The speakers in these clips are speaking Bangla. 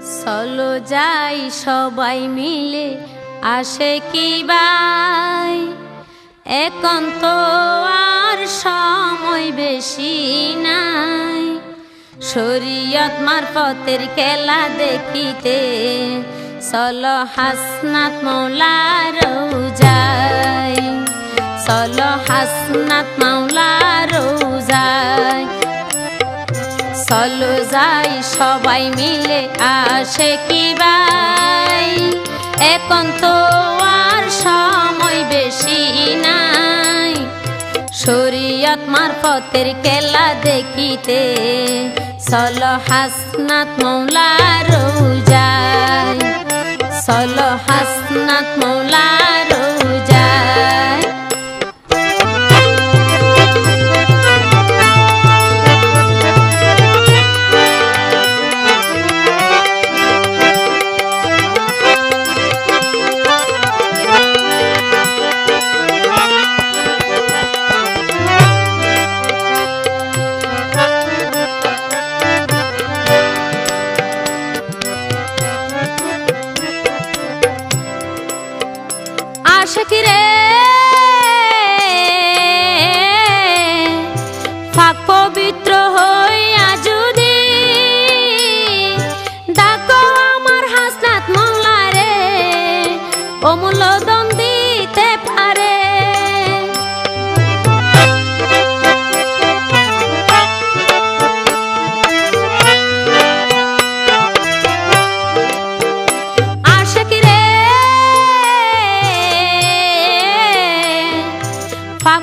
চলো যাই সবাই মিলে, আসে কি বাই? এখন তো আর সময় বেশি নাই। শরীয়ত মারফতের খেলা দেখিতে চলো হাসনাত মৌলার যাই চলো হাসনাত মৌলার যাই চলো যাই, সবাই মিলে আসে কি বাই? এখন তো আর সময় বেশি নাই। শরীয়ত মারফতের খেলা দেখিতে চলো হাসনাত মৌলার যায় চলো হাসনাত মৌলার ফাঁক পবিত্র হইয়া যদি। ডাকো আমার হাসনাত মংলা রে অমূল্য দম দিতে পারে। পাক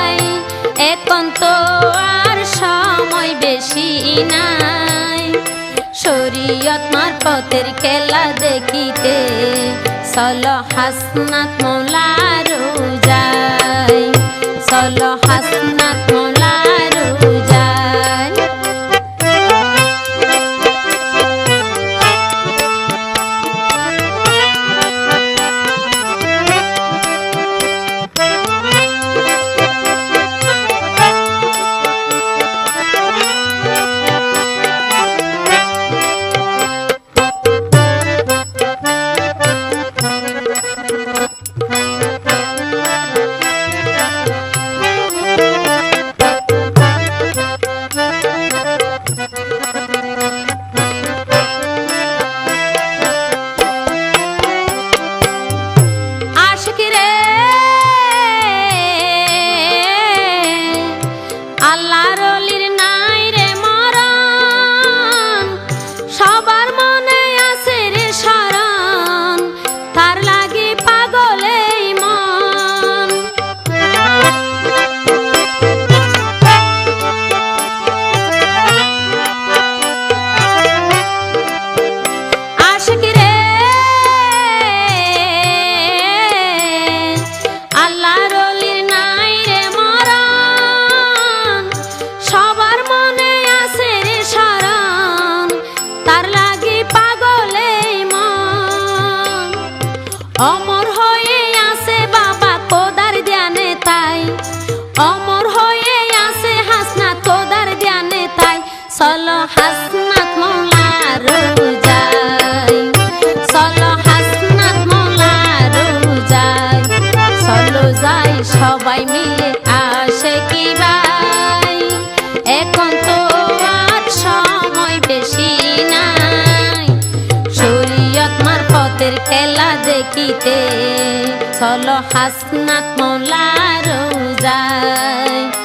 সময় বেশি নাই। শরীয়ত মারফতের খেলা দেখিতে সল হাসনাত মোলারু যায় সল হাসনাত মোলারু যাই অমর হয়ে আছে হাসনা তোদার ধ্যানে তাই। চলো হাসনাত মৌলার যাই চলো হাসনাত মৌলার চলো যাই সবাই মিলে। খেলা দেখিতে চলো হাসনাত মৌলার যায়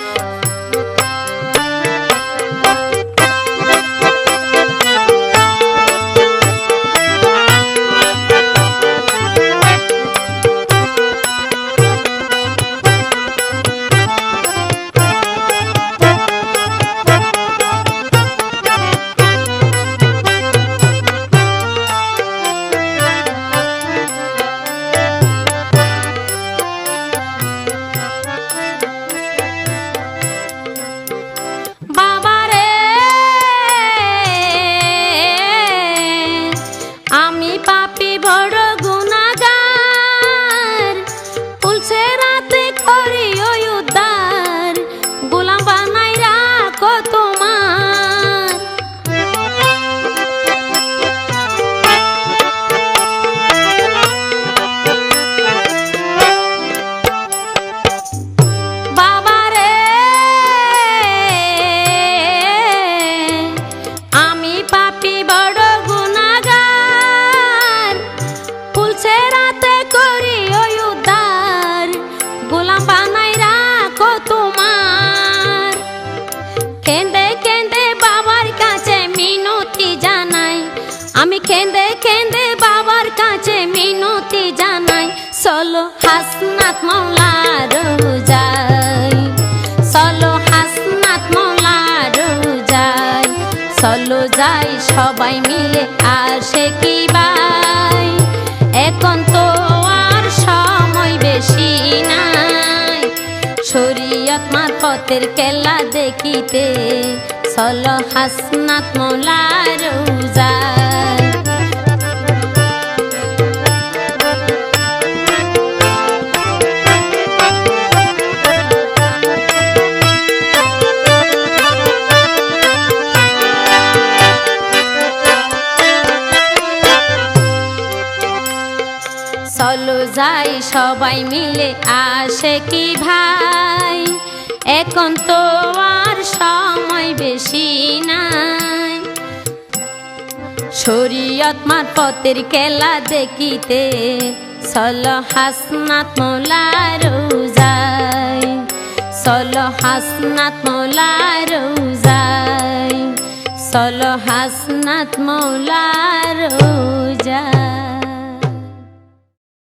আমি কেঁদে কেঁদে বাবার কাছে মিনতি জানাই, চলো হাসনাথ মৌলার যাই চলো হাসনাথ মৌলার যাই চলো যাই সবাই মিলে আসে কি বাই? এখন তো আর সময় বেশি নাই, শরীয়ত মারফতের কেলা দেখিতে চল হাসনাত মোলার রোজায় চলো সবাই মিলে আসে কি ভাই? এখন তো আর সময় বেশি নাই। শরীয়ত মারফতের খেলা দেখিতে চল হাসনাত মোলার রোজাই চল হাসনাত মোলার রোজাই চল হাসনাত মোলার রোজাই।